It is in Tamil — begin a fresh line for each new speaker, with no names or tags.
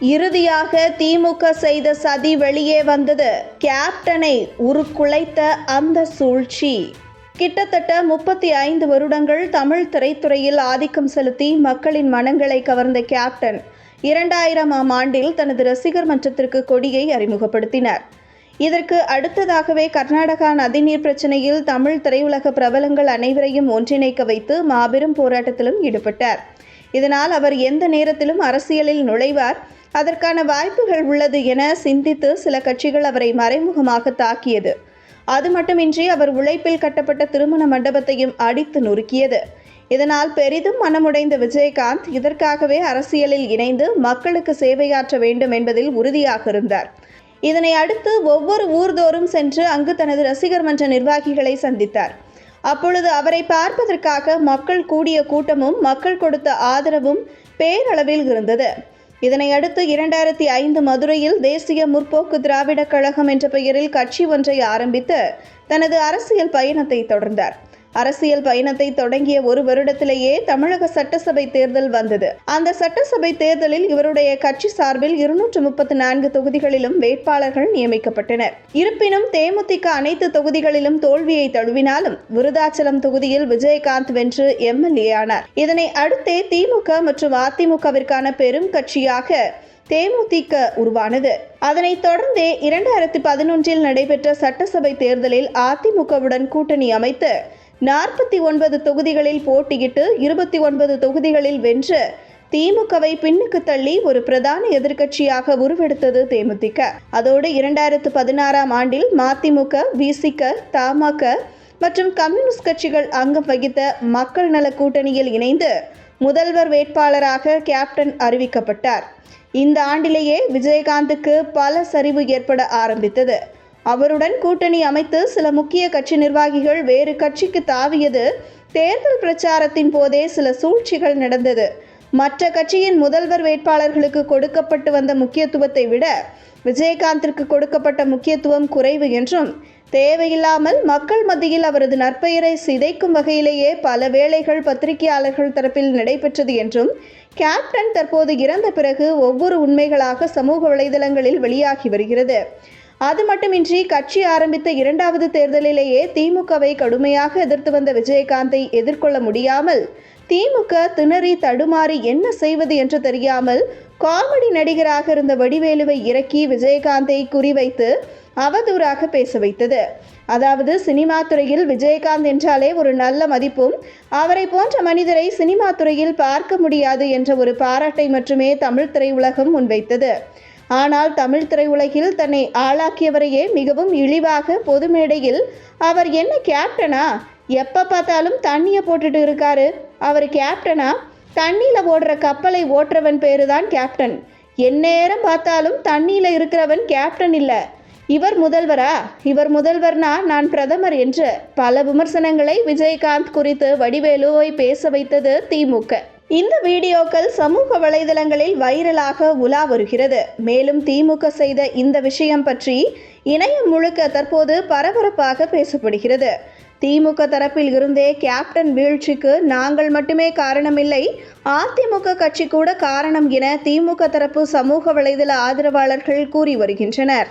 இறுதியாக திமுக செய்த சதி வெளியே வந்தது. கேப்டனை உருக்குலைத்த அந்த சூழ்ச்சி. கிட்டத்தட்ட முப்பத்தி ஐந்து வருடங்கள் தமிழ் திரைத்துறையில் ஆதிக்கம் செலுத்தி மக்களின் மனங்களை கவர்ந்த கேப்டன் இரண்டாயிரமாம் ஆண்டில் தனது ரசிகர் மன்றத்திற்கு கொடியை அறிமுகப்படுத்தினார். இதற்கு அடுத்ததாகவே கர்நாடகா நதிநீர் பிரச்சனையில் தமிழ் திரையுலக பிரபலங்கள் அனைவரையும் ஒன்றிணைக்க வைத்து மாபெரும் போராட்டத்திலும் ஈடுபட்டார். இதனால் அவர் எந்த நேரத்திலும் அரசியலில் நுழைவார். அதற்கான வாய்ப்புகள் உள்ளது என சிந்தித்து சில கட்சிகள் அவரை மறைமுகமாக தாக்கியது. அது மட்டுமின்றி அவர் உழைப்பில் கட்டப்பட்ட திருமண மண்டபத்தையும் அடித்து நொறுக்கியது. இதனால் பெரிதும் மனமுடைந்த விஜயகாந்த் இதற்காகவே அரசியலில் இணைந்து மக்களுக்கு சேவையாற்ற வேண்டும் என்பதில் உறுதியாக இருந்தார். இதனை அடுத்து ஒவ்வொரு ஊர்தோறும் சென்று அங்கு தனது ரசிகர் மன்ற நிர்வாகிகளை சந்தித்தார். அப்பொழுது அவரை பார்ப்பதற்காக மக்கள் கூடிய கூட்டமும் மக்கள் கொடுத்த ஆதரவும் பேரளவில் இருந்தது. இதனை அடுத்து இரண்டாயிரத்தி ஐந்து மதுரையில் தேசிய முற்போக்கு திராவிடக் கழகம் என்ற பெயரில் கட்சி ஒன்றை ஆரம்பித்து தனது அரசியல் பயணத்தை தொடர்ந்தார். அரசியல் பயணத்தை தொடங்கிய ஒரு வருடத்திலேயே தமிழக சட்டசபை தேர்தல் வந்தது. அந்த சட்டசபை தேர்தலில் இவருடைய கட்சி சார்பில் இருநூற்று முப்பத்தி நான்கு தொகுதிகளிலும் வேட்பாளர்கள் நியமிக்கப்பட்டனர். இருப்பினும் தேமுதிக அனைத்து தொகுதிகளிலும் தோல்வியை தழுவினாலும் விருதாச்சலம் தொகுதியில் விஜயகாந்த் வென்று எம்எல்ஏ ஆனார் இதனை அடுத்தே திமுக மற்றும் அதிமுகவிற்கான பெரும் கட்சியாக தேமுதிக உருவானது. அதனைத் தொடர்ந்தே இரண்டாயிரத்தி பதினொன்றில் நடைபெற்ற சட்டசபை தேர்தலில் அதிமுகவுடன் கூட்டணி அமைத்து நாற்பத்தி ஒன்பது தொகுதிகளில் போட்டியிட்டு இருபத்தி ஒன்பது தொகுதிகளில் வென்று திமுகவை பின்னுக்கு தள்ளி ஒரு பிரதான எதிர்க்கட்சியாக உருவெடுத்தது தேமுதிக. அதோடு இரண்டாயிரத்து பதினாறாம் ஆண்டில் மதிமுக விசிக தமாக மற்றும் கம்யூனிஸ்ட் கட்சிகள் அங்கம் வகித்த மக்கள் நல கூட்டணியில் இணைந்து முதல்வர் வேட்பாளராக கேப்டன் அறிவிக்கப்பட்டார். இந்த ஆண்டிலேயே விஜயகாந்துக்கு பல சரிவு ஏற்பட ஆரம்பித்தது. அவருடன் கூட்டணி அமைத்து சில முக்கிய கட்சி நிர்வாகிகள் வேறு கட்சிக்கு தாவியது. தேர்தல் பிரச்சாரத்தின் போதே சில சூழ்ச்சிகள் நடந்தது. மற்ற கட்சியின் முதல்வர் வேட்பாளர்களுக்கு கொடுக்கப்பட்டு வந்த முக்கியத்துவத்தை விட விஜயகாந்திற்கு கொடுக்கப்பட்ட முக்கியத்துவம் குறைவு என்றும் தேவையில்லாமல் மக்கள் மத்தியில் அவரது நற்பெயரை சிதைக்கும் வகையிலேயே பல வேளைகள் பத்திரிகையாளர்கள் தரப்பில் நடைபெற்றது என்றும் கேப்டன் தற்போது இறந்த பிறகு ஒவ்வொரு உண்மைகளாக சமூக வலைதளங்களில் வெளியாகி வருகிறது. அது மட்டுமின்றி கட்சி ஆரம்பித்த இரண்டாவது தேர்தலிலேயே திமுகவை கடுமையாக எதிர்த்து வந்த விஜயகாந்தை எதிர்கொள்ள முடியாமல் திமுக திணறி தடுமாறி என்ன செய்வது என்று தெரியாமல் காமெடி நடிகராக இருந்த வடிவேலுவை இறக்கி விஜயகாந்தை குறிவைத்து அவதூறாக பேச வைத்தது. அதாவது சினிமா துறையில் விஜயகாந்த் என்றாலே ஒரு நல்ல மதிப்பும் அவரை போன்ற மனிதரை சினிமா துறையில் பார்க்க முடியாது என்ற ஒரு பாராட்டை மட்டுமே தமிழ் திரையுலகம் முன்வைத்தது. ஆனால் தமிழ் திரையுலகில் தன்னை ஆளாக்கியவரையே மிகவும் இழிவாக பொது மேடையில் அவர் என்ன கேப்டனா எப்போ பார்த்தாலும் தண்ணியை போட்டுட்டு இருக்காரு. அவர் கேப்டனா தண்ணியில் ஓடுற கப்பலை ஓட்டுறவன் பேரு தான் கேப்டன் எந்நேரம் பார்த்தாலும் தண்ணியில் இருக்கிறவன் கேப்டன் இல்லை. இவர் முதல்வரா? இவர் முதல்வர்னா நான் பிரதமர் என்று பல விமர்சனங்களை விஜயகாந்த் குறித்து வடிவேலுவை பேச வைத்தது திமுக இந்த வீடியோக்கள் சமூக வலைதளங்களில் வைரலாக உலா வருகிறது. மேலும் திமுக செய்த இந்த விஷயம் பற்றி இணையம் முழுக்க தற்போது பரபரப்பாக பேசப்படுகிறது. திமுக தரப்பில் இருந்தே கேப்டன் வீழ்ச்சிக்கு நாங்கள் மட்டுமே காரணமில்லை. அதிமுக கட்சி கூட காரணம் என திமுக தரப்பு சமூக வலைதள ஆதரவாளர்கள் கூறி வருகின்றனர்.